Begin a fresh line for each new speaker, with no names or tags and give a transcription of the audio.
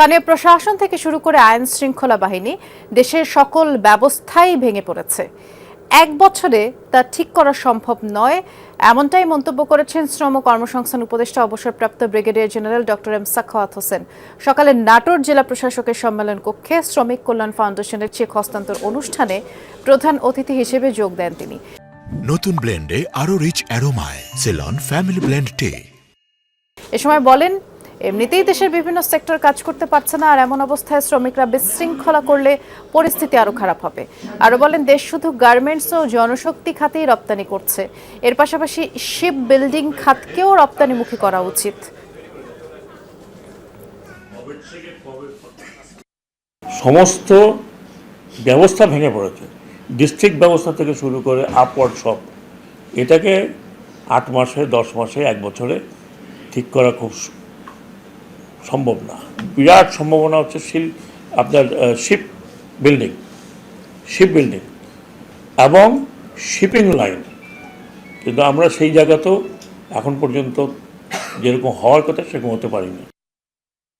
স্থানীয় প্রশাসন থেকে শুরু করে আইন শৃঙ্খলা বাহিনী দেশের সকল ব্যবস্থাই ভেঙে পড়েছে। এক বছরে তা ঠিক করা সম্ভব নয় এমনটাই মন্তব্য করেছেন শ্রম কর্মসংস্থান উপদেষ্টা অবসরপ্রাপ্ত brigadier general doctor M Sakhawat Hossain. সকালে নাটোর জেলা প্রশাসকের সম্মেলন কক্ষে শ্রমিক কল্যাণ ফাউন্ডেশনের চেক হস্তান্তর অনুষ্ঠানে প্রধান অতিথি হিসেবে যোগ দেন তিনি।
নতুন ব্লেন্ডে আরও রিচ অ্যারোমায় সেলন ফ্যামিলি ব্লেন্ড টে।
এ সময় বলেন এমনিতেই দেশের বিভিন্ন সেক্টর কাজ করতে পারছে না, আর এমন অবস্থায় শ্রমিকরা বিশৃঙ্খলা করলে পরিস্থিতি আরও খারাপ হবে। আরও বলেন, দেশ শুধু গার্মেন্টস ও জনশক্তি খাতেই রপ্তানি করছে। এর পাশাপাশি শিপ বিল্ডিং খাতকেও রপ্তানিমুখী করা উচিত।
সমস্ত ব্যবস্থা ভেঙে পড়েছে। ডিস্ট্রিক্ট ব্যবস্থা থেকে শুরু করে আপওয়ার্ড সব। এটাকে আট মাসে, দশ মাসে, এক বছরে ঠিক করা খুব সম্ভব না। বিরাট সম্ভাবনা হচ্ছে শিল, আপনার শিপ বিল্ডিং শিপ বিল্ডিং এবং শিপিং লাইন কিন্তু আমরা সেই জায়গাতেও এখন পর্যন্ত যেরকম হওয়ার কথা সেরকম হতে পারিনি।